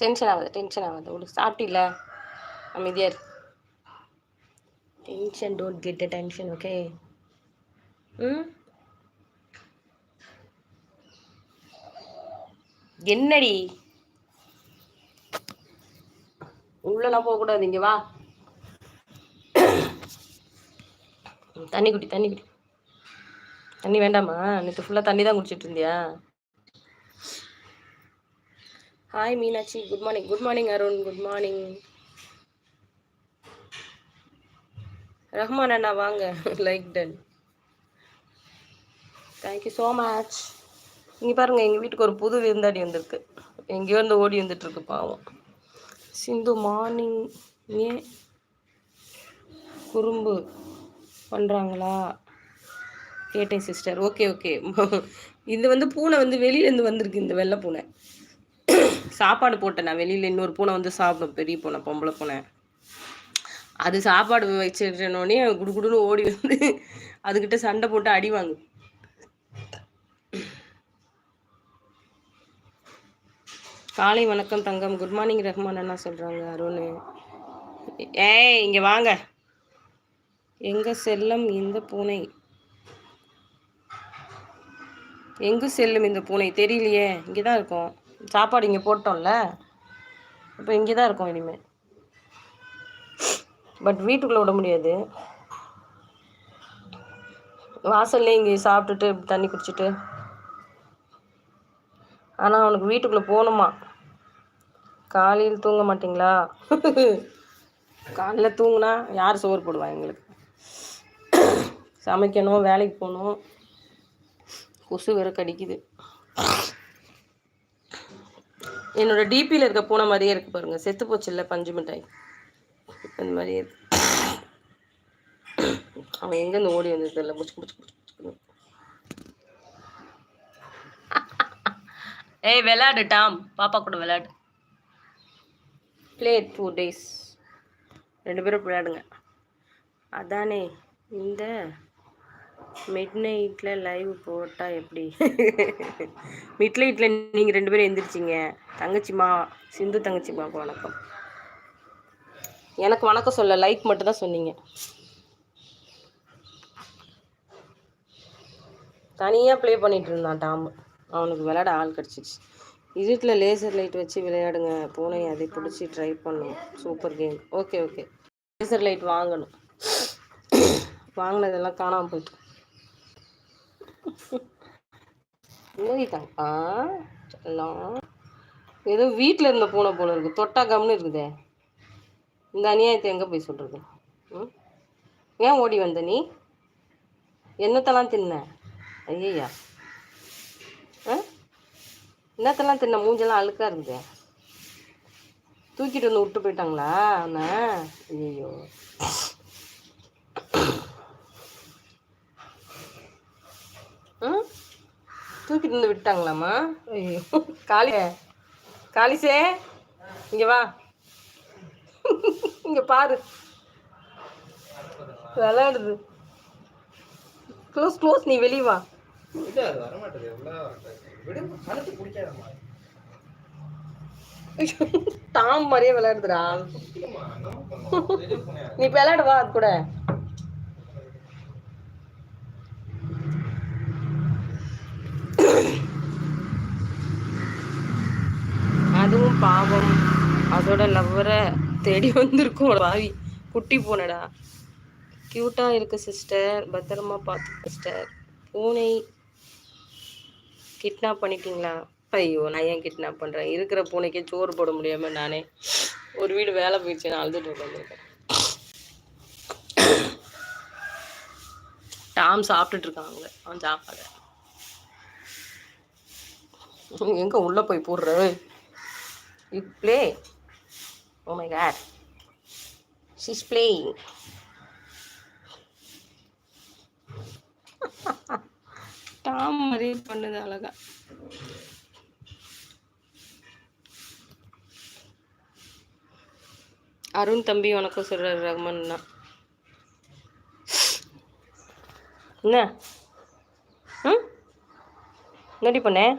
Tension ஆகாது tension ஆகாது. உங்களுக்கு சாப்பிட்டில்ல அமைதியார் tension don't get a tension okay ம்? என்னடி? உள்ளலாம் போகக்கூடாது இங்கே வா. தண்ணி குடி தண்ணி குடி. தண்ணி வேண்டாமா? நேற்று ஃபுல்லாக தண்ணி தான் குடிச்சிட்டு இருந்தியா? Hi Meenakshi good morning good morning Arun good morning Rahman அண்ணா வாங்க. Like done thank you so much இங்கே பாருங்கள் எங்கள் வீட்டுக்கு ஒரு புது விருந்தாடி வந்திருக்கு. எங்கேயோ இருந்து ஓடி வந்துட்டுருக்கு பாவம். சிந்து மார்னிங் ஏன் குறும்பு பண்ணுறாங்களா கேட்டேன் சிஸ்டர் ஓகே ஓகே இது வந்து பூனை வந்து வெளியிலேருந்து வந்திருக்கு இந்த வெள்ளை பூனை. சாப்பாடு போட்டேன். நான் வெளியில் இன்னொரு பூனை வந்து சாப்பிடும். பெரிய பூனை பொம்பளை பூனை. அது சாப்பாடு வச்சிருந்தோடனே குடு குடுன்னு ஓடி வந்து அதுக்கிட்ட சண்டை போட்டு அடி வாங்கு. காலை வணக்கம் தங்கம். குட் மார்னிங் ரஹ்மான் அண்ணா சொல்கிறாங்க அருண். ஏய் இங்கே வாங்க. எங்கே செல்லம் இந்த பூனை? எங்கு செல்லும் இந்த பூனை? தெரியலையே. இங்கே தான் இருக்கும். சாப்பாடு இங்கே போட்டோம்ல இப்போ இங்கே தான் இருக்கும் இனிமேல் பட் வீட்டுக்குள்ளே விட முடியாது. வாசல்லே இங்கே சாப்பிட்டுட்டு தண்ணி குடிச்சிட்டு. ஆனால் அவனுக்கு வீட்டுக்குள்ளே போகணுமா காலையில் தூங்க மாட்டிங்களா? காலையில் தூங்கினா யார் சோறு போடுவா எங்களுக்கு சமைக்கணும் வேலைக்கு போகணும். கொசு வேறு கடிக்குது என்னோட டிபியில் இருக்க பூனை மாதிரியே இருக்கு பாருங்க. செத்து போச்சு இல்லை பஞ்சு மிட்டாய். அந்த மாதிரியே இருக்கு. அவன் எங்கேருந்து ஓடி வந்தது தெரியல. புச்சு புச்சு புச்சுன்னு. ஏய் விளையாடு டாம். பாப்பா கூட விளையாடு. ப்ளே டூ டேஸ் ரெண்டு பேரும் விளையாடுங்க. அதானே இந்த மிட் நைட்டில் லைவ் போட்டால் எப்படி? மிட் நைட்டில் நீங்கள் ரெண்டு பேரும் எந்திரிச்சிங்க. தங்கச்சிமா சிந்து தங்கச்சிமாவுக்கு வணக்கம். எனக்கு வணக்கம் சொல்ல லைக் மட்டும் தான் சொன்னீங்க. தனியாக ப்ளே பண்ணிட்டு இருந்தான் டாம். அவனுக்கு விளையாட ஆள் கிடச்சிச்சு. இருட்டில் லேசர் லைட் வச்சு விளையாடுங்க. பூனை அதை பிடிச்சி ட்ரை பண்ணும். Super game okay okay laser light வாங்கணும். வாங்கினதெல்லாம் காணாமல் போயிட்டு. மூடிட்டாங்க எல்லாம் ஏதோ வீட்டில் இருந்த பூனை போல இருக்குது தொட்டா கம்னு இருக்குதே. இந்த அநியாயத்தை எங்கே போய் சொல்கிறது ம்? ஏன் ஓடி வந்த நீ? என்னத்தெல்லாம் தின்ன? ஐயா ஆ? என்னத்தெல்லாம் தின்ன? மூஞ்செல்லாம் அழுக்காக இருந்தே தூக்கிட்டு வந்து விட்டு போயிட்டாங்களா? அவனை? ஐயோ ம் தூக்கிட்டு வந்து விட்டாங்களாம்மா? ஐயோ காளி காளிசே இங்கே வா. இங்கே பாரு. விளையாடுது. க்ளோஸ் க்ளோஸ் நீ வெளியே வா. டாம் மாதிரியே விளையாடுதுடா. நீ விளையாடு வா அது கூட. அதுவும் பாவம். அதோட லவ்வரை தேடி வந்திருக்கும். பாவி குட்டி பூனைடா. க்யூட்டாக இருக்கு சிஸ்டர் பத்திரமா பார்த்து சிஸ்டர் பூனை கிட்னாப் பண்ணிட்டீங்களா? ஐயோ நான் ஏன் கிட்னாப் பண்ணுறேன் இருக்கிற பூனைக்கே சோறு போட முடியாமல் நானே ஒரு வீடு வேலை போயிடுச்சு நான் அழுதுட்டு உட்காந்துருக்கேன். டாம் சாப்பிட்டுட்டு இருக்காங்க. அவன் சாப்பாடு. எங்க உள்ள போய் போடுற? You play oh my God she's playing Tom மாதிரி பண்ணுது அழகா. அருண் தம்பி வணக்கம் சொல்றாரு ரகுமன்னா. என்ன? ம்? என்னடி பண்ணேன்